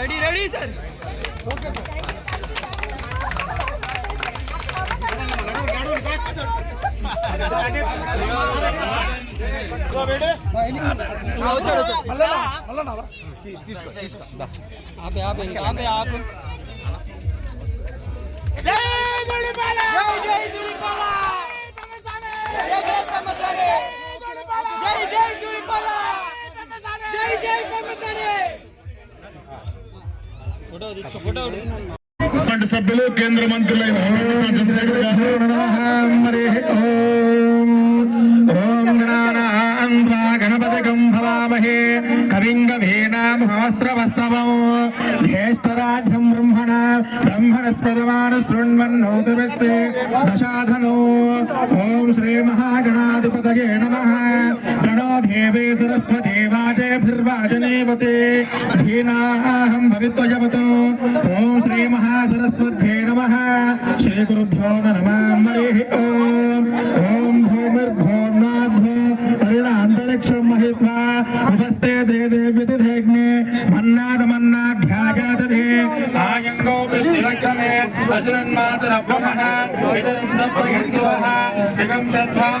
Ready ready sir ఆపే ఆపే ఇంకా ఆపే జై జై జై జై పార్లమెంట్ సభ్యులు కేంద్ర మంత్రులైన చంద్రశేఖర్ గారు కవింగ ఓం సహస్రవస్తవ नैस्तराज्यं ब्रह्मणा ब्रह्मणस्पदमानशृण्वन्नौतुभस्य दशाधनो ॐ श्रीमहागणाधिपतये नमः। गणो देवे सरस्वते वाजेभिर्वाजनेवते धीनाहं भवित्वयवतो ॐ श्रीमहासरस्वत्यै नमः। श्रीगुरुभ्यो नम। అసురన్మాతరబ్రహ్మణ ఇదరం సప్రహిత్సవః దిగం సద్ధామ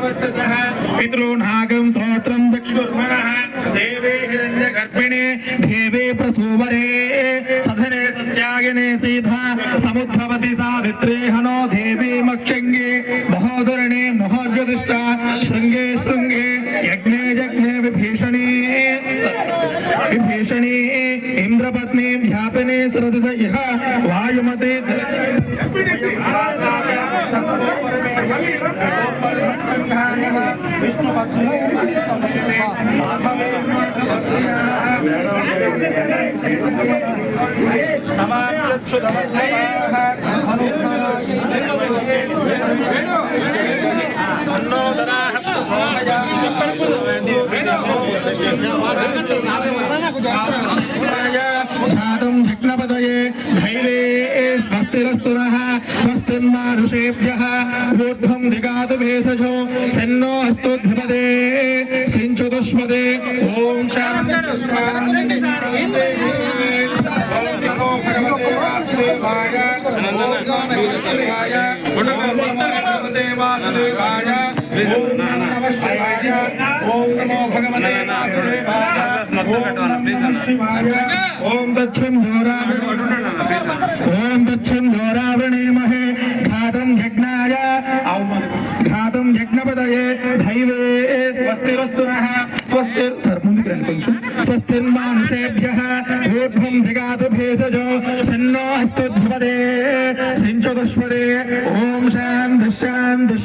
वत्ससः देवे प्रसूवरे। सधने सत्यागिने सीधा सावित्रे हनो देवी मक्षंगे महोदरणे महोज्योतिष्ठा श्रृंगे श्रृंगे विभीषणे इंद्रपत्नी व्यापने सरसस इह ఘాతం విఘ్నపదయే ధైర్యే స్వస్తిరస్తునః స్వస్తిర్మానుషేభ్యः ఊర్ధ్వం దిగాతు భేషజో శన్నో హస్తోద్భపదే సించుదుష్మదే ఓం శాంతి శాంతి శాంతి. ఓం నమో భగవతే వాసుదేవాయ. ఓం నమో వీరశివాయ ఓం నమో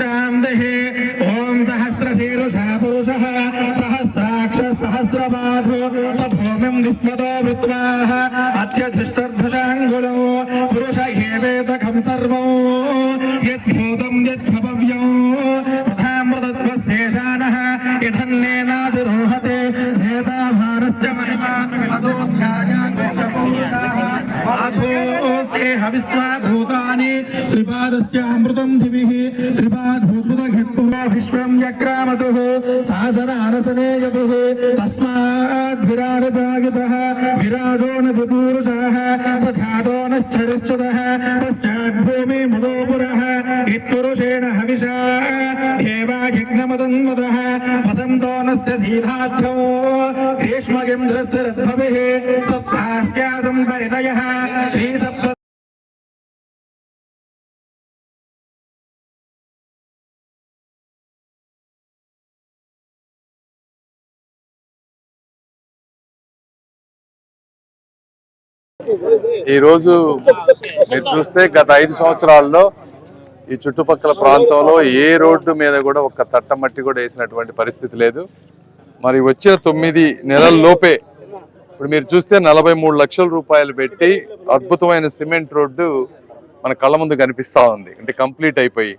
శాంతి శాంతిః ఓం సహస్రశీరుషా పురుషः సహస్రాక్ష సహస్రబాధో స భూమిం విస్మతో విద్వాः అత్యధిష్టర్ధశాంగులో పురుష ఏవేదకం సర్వం యద్భూతం हविस्वा भूतानि त्रिपादस्य अमृतं विश्वं यक्रामतुः विराजो न विपूरुषः स ध्यातो नश्चरिश्चुतः पश्चाद्भूमि मदोपुरः यत्पुरुषेण हविषा देवायज्ञमदन्वतः वसन्तो नस्य सीधाध्यो ग्रीष्मगेन्द्रस्य रथभिः सप्तास्यासं परितयः। ఈ రోజు మీరు చూస్తే గత ఐదు సంవత్సరాల్లో ఈ చుట్టుపక్కల ప్రాంతంలో ఏ రోడ్డు మీద కూడా ఒక్క తట్ట మట్టి కూడా వేసినటువంటి పరిస్థితి లేదు. మరి వచ్చే తొమ్మిది నెలల లోపే ఇప్పుడు మీరు చూస్తే నలభై మూడు లక్షల రూపాయలు పెట్టి అద్భుతమైన సిమెంట్ రోడ్డు మన కళ్ళ ముందు కనిపిస్తూ ఉంది. అంటే కంప్లీట్ అయిపోయి.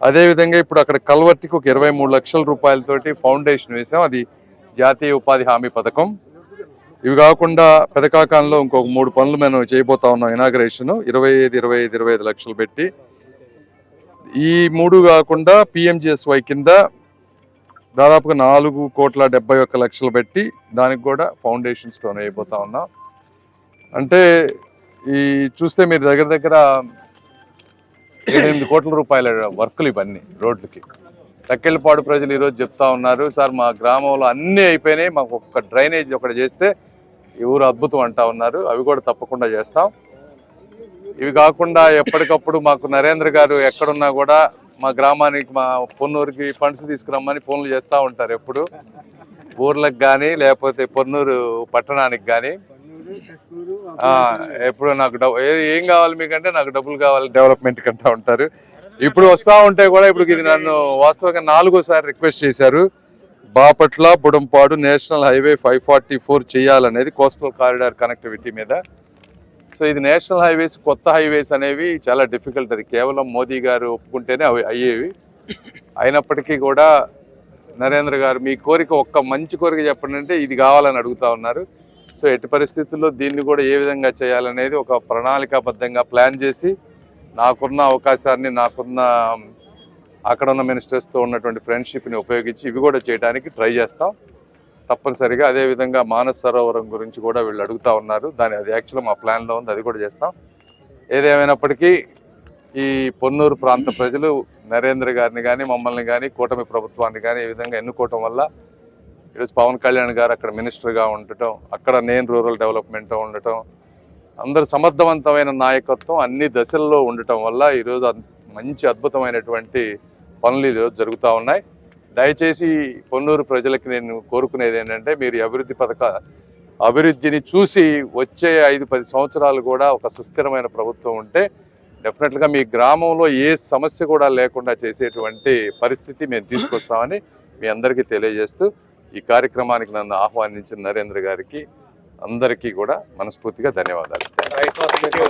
అదేవిధంగా ఇప్పుడు అక్కడ కల్వర్టికి ఒక ఇరవై మూడు లక్షల రూపాయలతోటి ఫౌండేషన్ వేసాం. అది జాతీయ ఉపాధి హామీ పథకం. ఇవి కాకుండా పెదకాకంలో ఇంకొక మూడు పనులు మనం చేయబోతా ఉన్నాం ఇనాగరేషన్. ఇరవై ఐదు ఇరవై ఐదు ఇరవై ఐదు లక్షలు పెట్టి. ఈ మూడు కాకుండా పిఎంజిఎస్వై కింద దాదాపుగా నాలుగు కోట్ల డెబ్బై ఒక్క లక్షలు పెట్టి దానికి కూడా ఫౌండేషన్ స్టోన్ అయిపోతా ఉన్నాం. అంటే ఈ చూస్తే మీరు దగ్గర దగ్గర ఎనిమిది కోట్ల రూపాయల వర్కులు ఇవన్నీ రోడ్లకి. తక్కెళ్ళపాడు ప్రజలు ఈరోజు చెప్తా ఉన్నారు సార్ మా గ్రామంలో అన్నీ అయిపోయినాయి మాకు ఒక్క డ్రైనేజ్ ఒకటి చేస్తే ఊరు అద్భుతం అంటా ఉన్నారు. అవి కూడా తప్పకుండా చేస్తాం. ఇవి కాకుండా ఎప్పటికప్పుడు మాకు నరేంద్ర గారు ఎక్కడున్నా కూడా మా గ్రామానికి మా పొన్నూరుకి ఫండ్స్ తీసుకురమ్మని ఫోన్లు చేస్తూ ఉంటారు ఎప్పుడు. ఊర్లకు కానీ లేకపోతే పొన్నూరు పట్టణానికి కానీ ఎప్పుడు నాకు డబ్బు ఏ- ఏం కావాలి మీకంటే నాకు డబ్బులు కావాలి డెవలప్మెంట్ కంటా ఉంటారు. ఇప్పుడు వస్తూ ఉంటే కూడా ఇప్పుడు ఇది నన్ను వాస్తవంగా నాలుగోసారి రిక్వెస్ట్ చేశారు. Bapatla Budampadu national highway five forty four చేయాలనేది కోస్టల్ కారిడార్ కనెక్టివిటీ మీద. సో ఇది నేషనల్ హైవేస్ కొత్త హైవేస్ అనేవి చాలా డిఫికల్ట్. అది కేవలం మోదీ గారు ఒప్పుకుంటేనే అవి అయ్యేవి. అయినప్పటికీ కూడా నరేంద్ర గారు మీ కోరిక ఒక్క మంచి కోరిక చెప్పండి అంటే ఇది కావాలని అడుగుతా ఉన్నారు. సో ఎట్టి పరిస్థితుల్లో దీన్ని కూడా ఏ విధంగా చేయాలనేది ఒక ప్రణాళికాబద్ధంగా ప్లాన్ చేసి నాకున్న అవకాశాన్ని నాకున్న అక్కడ ఉన్న మినిస్టర్స్తో ఉన్నటువంటి ఫ్రెండ్షిప్ని ఉపయోగించి ఇవి కూడా చేయడానికి ట్రై చేస్తాం. తప్పనిసరిగా అదేవిధంగా మానస సరోవరం గురించి కూడా వీళ్ళు అడుగుతా ఉన్నారు. దాని అది యాక్చువల్గా మా ప్లాన్లో ఉంది అది కూడా చేస్తాం. ఏదేమైనప్పటికీ ఈ పొన్నూరు ప్రాంత ప్రజలు నరేంద్ర గారిని కానీ మమ్మల్ని కానీ కూటమి ప్రభుత్వాన్ని కానీ ఈ విధంగా ఎన్నుకోవటం వల్ల ఈరోజు పవన్ కళ్యాణ్ గారు అక్కడ మినిస్టర్గా ఉండటం అక్కడ నేను రూరల్ డెవలప్మెంట్ ఉండటం అందరు సమర్థవంతమైన నాయకత్వం అన్ని దశల్లో ఉండటం వల్ల ఈరోజు మంచి అద్భుతమైనటువంటి పనులు ఈరోజు జరుగుతూ ఉన్నాయి. దయచేసి పొన్నూరు ప్రజలకి నేను కోరుకునేది ఏంటంటే మీరు అభివృద్ధి పథక అభివృద్ధిని చూసి వచ్చే ఐదు పది సంవత్సరాలు కూడా ఒక సుస్థిరమైన ప్రభుత్వం ఉంటే డెఫినెట్గా మీ గ్రామంలో ఏ సమస్య కూడా లేకుండా చేసేటువంటి పరిస్థితి మేము తీసుకొస్తామని మీ అందరికీ తెలియజేస్తూ ఈ కార్యక్రమానికి నన్ను ఆహ్వానించిన నరేంద్ర గారికి అందరికీ కూడా మనస్ఫూర్తిగా ధన్యవాదాలు.